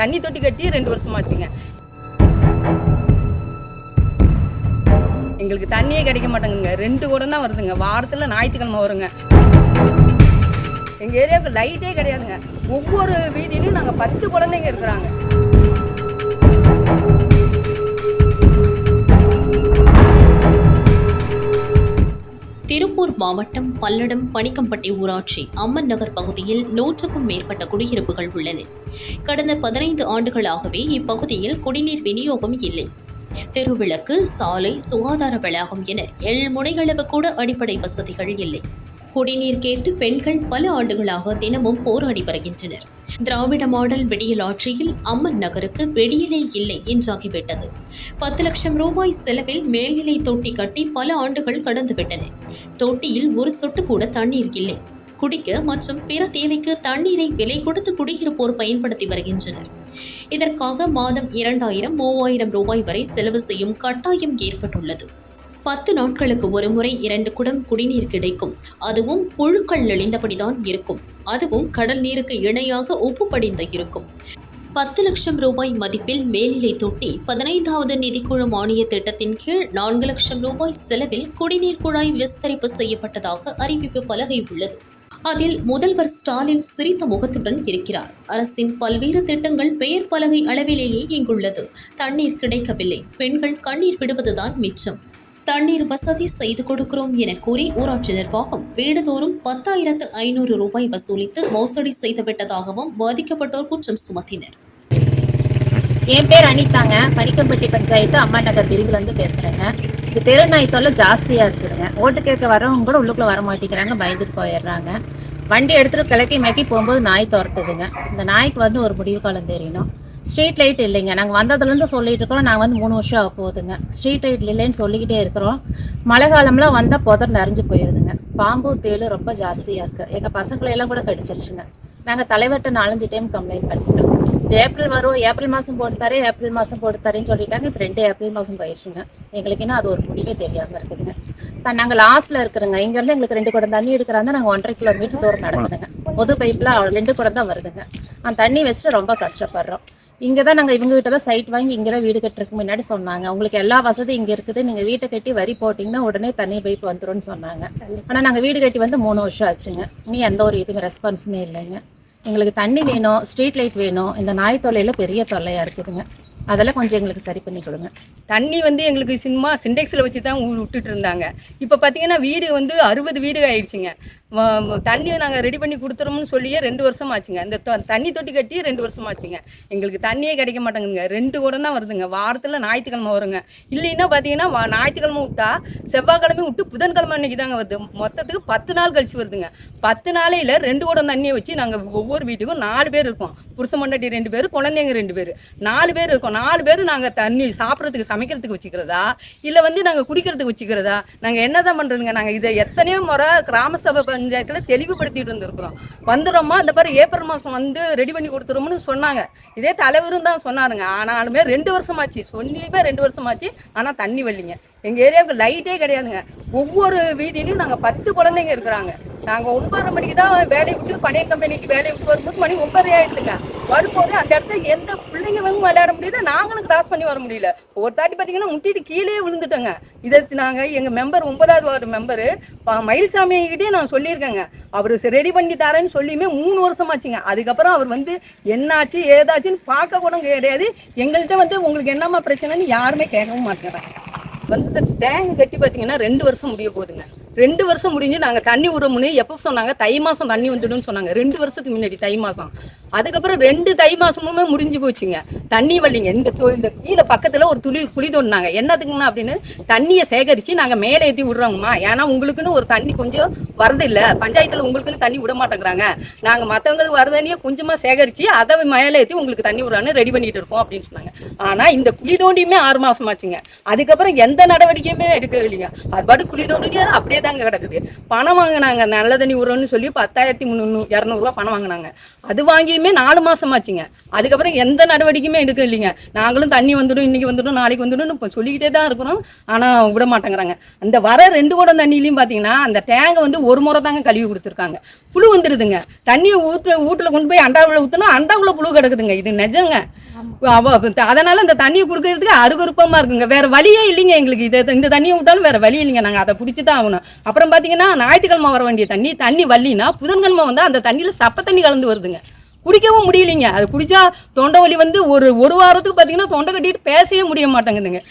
தண்ணி தொட்டி கட்டி ரெண்டு வருஷமாச்சுங்க. எங்களுக்கு தண்ணியே கிடைக்க மாட்டேங்குங்க ரெண்டு குடம் தான் வருதுங்க. வாரத்தில் ஞாயிற்றுக்கிழமை வருங்க. எங்கள் ஏரியாவுக்கு லைட்டே கிடையாதுங்க. ஒவ்வொரு வீதியிலையும் நாங்கள் பத்து குழந்தைங்க இருக்கிறாங்க. மாவட்டம் பல்லடம் பனிக்கம்பட்டி ஊராட்சி அம்மன் நகர் பகுதியில் நூற்றுக்கும் மேற்பட்ட குடியிருப்புகள் உள்ளன. கடந்த பதினைந்து ஆண்டுகளாகவே இப்பகுதியில் குடிநீர் விநியோகம் இல்லை. தெருவிளக்கு சாலை சுகாதார வளாகம் என எள் முனைகளவு கூட அடிப்படை வசதிகள் இல்லை. குடிநீர் கேட்டு பெண்கள் பல ஆண்டுகளாக தினமும் போராடி வருகின்றனர். திராவிட மாடல் வெடியல் ஆட்சியில் அம்மன் நகருக்கு வெடியலே இல்லை என்றாகிவிட்டது. பத்து லட்சம் ரூபாய் செலவில் மேல்நிலை தொட்டி கட்டி பல ஆண்டுகள் கடந்துவிட்டன. தொட்டியில் ஒரு சொட்டு கூட தண்ணீர் இல்லை குடிக்க மற்றும் பிற தேவைக்கு தண்ணீரை விலை கொடுத்து குடியிருப்போர் பயன்படுத்தி வருகின்றனர். இதற்காக மாதம் இரண்டாயிரம் மூவாயிரம் ரூபாய் வரை செலவு செய்யும் கட்டாயம் ஏற்பட்டுள்ளது. பத்து நாட்களுக்கு ஒரு முறை இரண்டு குடம் குடிநீர் கிடைக்கும். அதுவும் புழுக்கள் நெளிந்தபடிதான் இருக்கும். அதுவும் கடல் நீருக்கு இணையாக உப்பு படிந்து இருக்கும். பத்து லட்சம் ரூபாய் மதிப்பில் மேல்நிலை தொட்டி பதினைந்தாவது நிதிக்குழு மானிய திட்டத்தின் கீழ் நான்கு லட்சம் ரூபாய் செலவில் குடிநீர் குழாய் விஸ்தரிப்பு செய்யப்பட்டதாக அறிவிப்பு பலகை உள்ளது. அதில் முதல்வர் ஸ்டாலின் சிரித்த முகத்துடன் இருக்கிறார். அரசின் பல்வேறு திட்டங்கள் பெயர் பலகை அளவிலேயே இங்குள்ளது. தண்ணீர் கிடைக்கவில்லை. பெண்கள் கண்ணீர் விடுவதுதான் மிச்சம். தண்ணீர் வசதி செய்து கொடுக்கிறோம் என கூறி ஊராட்சி நிர்வாகம் வீடுதோறும் பத்தாயிரத்து ஐநூறு ரூபாய் வசூலித்து மோசடி செய்துவிட்டதாகவும் பாதிக்கப்பட்டோர் குற்றம் சுமத்தினர். என் பேர் அனிதாங்க. பனிக்கம்பட்டி பஞ்சாயத்து அம்மா நகர் பிரிவுல இருந்து பேசுறேங்க. இது தெரு நாய் தொல்லை ஜாஸ்தியா இருக்குதுங்க. ஓட்டு கேட்க வரவங்க கூட உள்ளுக்குள்ள வர மாட்டேங்கிறாங்க பயந்துட்டு போயிடுறாங்க. வண்டி எடுத்துட்டு கிழக்கி மேக்கி போகும்போது நாய் துரத்துதுங்க. இந்த நாய்க்கு வந்து ஒரு முடிவு காலம் தெரியணும். ஸ்ட்ரீட் லைட் இல்லைங்க. நாங்கள் வந்ததுலேருந்து சொல்லிட்டு இருக்கோம் நாங்கள் வந்து மூணு வருஷம் ஆக போகுதுங்க. ஸ்ட்ரீட் லைட் இல்லைன்னு சொல்லிக்கிட்டே இருக்கிறோம். மழை காலம்லாம் வந்தால் புதர் நிறைஞ்சு போயிருதுங்க. பாம்பு தேளு ரொம்ப ஜாஸ்தியாக இருக்குது எங்கள் பசங்களை எல்லாம் கூட கடிச்சிருச்சுங்க. நாங்கள் தலைவர்கிட்ட நாலஞ்சு டைம் கம்ப்ளைண்ட் பண்ணிட்டோம். ஏப்ரல் வரும் ஏப்ரல் மாதம் போட்டு தரேன் ஏப்ரல் மாதம் போட்டு தரேன்னு சொல்லிட்டாங்க. இப்போ ரெண்டு ஏப்ரல் மாதம் போயிடுச்சுங்க எங்களுக்கு இன்னும் அது ஒரு முடிவே தெரியாமல் இருக்குதுங்க. இப்போ நாங்கள் லாஸ்ட்டில் இருக்கிறோங்க. இங்கேருந்து எங்களுக்கு ரெண்டு குடம் தண்ணி எடுக்கிறாங்க. நாங்கள் ஒன்றரை கிலோமீட்டர் தூரம் நடக்குதுங்க. பொது பைப்பில் ரெண்டு குடம் தான் வருதுங்க. அந்த தண்ணி வச்சுட்டு ரொம்ப கஷ்டப்படுறோம். இங்கே தான் நாங்கள் இவங்ககிட்ட தான் சைட் வாங்கி இங்கே தான் வீடு கட்டுறதுக்கு முன்னாடி சொன்னாங்க. உங்களுக்கு எல்லா வசதியும் இங்கே இருக்குது. நீங்கள் வீட்டை கட்டி வரி போட்டிங்கன்னா உடனே தண்ணி பைப் வந்துரும்னு சொன்னாங்க. ஆனால் நாங்கள் வீடு கட்டி வந்து மூணு வருஷம் ஆச்சுங்க. இனி எந்த ஒரு இதுவும் ரெஸ்பான்ஸுமே இல்லைங்க. எங்களுக்கு தண்ணி வேணும் ஸ்ட்ரீட் லைட் வேணும் இந்த நாய் தொல்லையில் பெரிய தொல்லையாக இருக்குதுங்க. அதெல்லாம் கொஞ்சம் எங்களுக்கு சரி பண்ணி கொடுங்க. தண்ணி வந்து எங்களுக்கு சினிமா சிண்டெக்ஸில் வச்சு தான் விட்டுட்டு இருந்தாங்க. இப்போ பார்த்தீங்கன்னா வீடு வந்து அறுபது வீடு ஆயிடுச்சுங்க. தண்ணியை நாங்கள் ரெடி பண்ணி கொடுத்துறோம்னு சொல்லியே ரெண்டு வருஷம் ஆச்சுங்க. இந்த தண்ணி தொட்டி கட்டி ரெண்டு வருஷம் ஆச்சுங்க. எங்களுக்கு தண்ணியே கிடைக்க மாட்டேங்குதுங்க. ரெண்டு கூட தான் வருதுங்க. வாரத்தில் ஞாயிற்றுக்கிழமை வருங்க. இல்லைன்னா பார்த்தீங்கன்னா ஞாயிற்றுக்கிழமை விட்டா செவ்வாய்க்கிழமை விட்டு புதன்கிழமை அன்னைக்கு தாங்க வருது. மொத்தத்துக்கு பத்து நாள் கழிச்சு வருதுங்க. பத்து நாளையில் ரெண்டு கூடம் தண்ணியை வச்சு நாங்கள் ஒவ்வொரு வீட்டுக்கும் நாலு பேர் இருக்கோம். புருஷ மண்டாட்டி ரெண்டு பேர் குழந்தைங்க ரெண்டு பேர். நாலு பேர் இருக்கோம். நாலு பேர் நாங்கள் தண்ணி சாப்பிட்றதுக்கு சமைக்கிறதுக்கு வச்சுக்கிறதா? இல்லை வந்து நாங்கள் குடிக்கிறதுக்கு வச்சுக்கிறதா? நாங்கள் என்ன தான் பண்ணுறதுங்க நாங்கள் இதை எத்தனையோ முறை கிராம சபை பஞ்சாயத்தில் தெளிவுபடுத்திட்டு வந்திருக்கிறோம். வந்துடுறோமா? அந்த மாதிரி ஏப்ரல் மாதம் வந்து ரெடி பண்ணி கொடுத்துருவோம்னு சொன்னாங்க. இதே தலைவரும் தான் சொன்னாருங்க. ஆனாலுமே ரெண்டு வருஷமாச்சு. சொன்னியுமே ரெண்டு வருஷமாச்சு. ஆனால் தண்ணி வரலிங்க. எங்கள் ஏரியாவுக்கு லைட்டே கிடையாதுங்க. ஒவ்வொரு வீதியிலையும் நாங்கள் பத்து குழந்தைங்க இருக்கிறாங்க. நாங்கள் ஒன்பதரை மணிக்கு தான் வேலையை விட்டு பழைய கம்பெனிக்கு வேலையை விட்டு வரும்போது மணி ஒன்பதரை ஆயிடுதுங்க. வரும்போது அந்த இடத்துல எந்த பிள்ளைங்க வந்து விளையாட முடியல நாங்களும் கிராஸ் பண்ணி வர முடியல. ஒரு தாட்டி பார்த்தீங்கன்னா முட்டிட்டு கீழே விழுந்துட்டோங்க. இதை நாங்கள் எங்கள் மெம்பர் ஒன்பதாவது வார்டு மெம்பரு மயில்சாமி கிட்டே நான் சொல்லியிருக்கேங்க. அவர் ரெடி பண்ணி தரேன்னு சொல்லியுமே மூணு வருஷமாச்சுங்க. அதுக்கப்புறம் அவர் வந்து என்னாச்சு ஏதாச்சுன்னு பார்க்க கூட கிடையாது. எங்கள்கிட்ட வந்து உங்களுக்கு என்னம்மா பிரச்சனைன்னு யாருமே கேட்கவும் மாட்டேங்கிறாங்க. வந்து தேங்க கட்டி பார்த்தீங்கன்னா ரெண்டு வருஷம் முடிய போகுதுங்க. ரெண்டு வருஷம் முடிஞ்சு நாங்கள் தண்ணி விடுறோம்னு எப்போ சொன்னாங்க? தை மாதம் தண்ணி வந்துடும் சொன்னாங்க. ரெண்டு வருஷத்துக்கு முன்னாடி தை மாதம் அதுக்கப்புறம் ரெண்டு தை மாசமுமே முடிஞ்சு போச்சுங்க. தண்ணி வள்ளிங்க இந்த இந்த கீழே பக்கத்தில் ஒரு துளி குழி தோண்டினாங்க. என்னதுக்குன்னா அப்படின்னு தண்ணியை சேகரித்து நாங்கள் மேலே ஏற்றி விடுறோங்கம்மா. ஏன்னா உங்களுக்குன்னு ஒரு தண்ணி கொஞ்சம் வரது இல்லை. பஞ்சாயத்தில் உங்களுக்குன்னு தண்ணி விட மாட்டேங்கிறாங்க. நாங்கள் மற்றவங்களுக்கு வர தண்ணியை கொஞ்சமாக சேகரித்து அதை மேலே ஏற்றி உங்களுக்கு தண்ணி விடுறான்னு ரெடி பண்ணிட்டு இருக்கோம் அப்படின்னு சொன்னாங்க. ஆனால் இந்த குழி தோண்டியுமே ஆறு மாசமாச்சுங்க அதுக்கப்புறம் எந்த நடவடிக்கையுமே எடுக்க இல்லைங்க. அது பாட்டு குழி தோண்டிட்டு அப்படியே தாங்க கிடக்குது. பணம் வாங்கினாங்க. நல்ல தண்ணி விடுறோம்னு சொல்லி பத்தாயிரத்தி முந்நூறு இரநூறுவா பணம் வாங்கினாங்க. அது வாங்கி வாங்கியுமே நாலு மாசமாச்சுங்க. அதுக்கப்புறம் எந்த நடவடிக்கையுமே எடுக்க இல்லைங்க நாங்களும் தண்ணி வந்துடும் இன்னைக்கு வந்துடும் நாளைக்கு வந்துடும் இப்போ சொல்லிக்கிட்டே தான் இருக்கிறோம். ஆனால் விட மாட்டேங்கிறாங்க. அந்த வர ரெண்டு குடம் தண்ணியிலையும் பார்த்தீங்கன்னா அந்த டேங்கை வந்து ஒரு முறை தாங்க கழுவி கொடுத்துருக்காங்க. புழு வந்துடுதுங்க தண்ணியை ஊற்று வீட்டில் கொண்டு போய் அண்டாவில் ஊற்றுனா அண்டாவுல புழு கிடக்குதுங்க. இது நிஜங்க. அதனால அந்த தண்ணியை கொடுக்கறதுக்கு அருகருப்பமா இருக்குங்க. வேற வழியே இல்லைங்க எங்களுக்கு. இதை இந்த தண்ணியை விட்டாலும் வேற வழி இல்லைங்க. நாங்கள் அதை பிடிச்சி தான் ஆகணும். அப்புறம் பார்த்தீங்கன்னா ஞாயிற்றுக்கிழமை வர வேண்டிய தண்ணி தண்ணி வள்ளினா புதன்கிழமை வந்து அந்த தண்ணியில சப்ப தண்ணி கலந்து வருதுங்க. குடிக்கவும் முடியலைங்க. அது குடிச்சா தொண்டை வலி வந்து ஒரு ஒரு வாரத்துக்கு பார்த்தீங்கன்னா தொண்டை கட்டிட்டு பேசவே முடிய மாட்டேங்குதுங்க.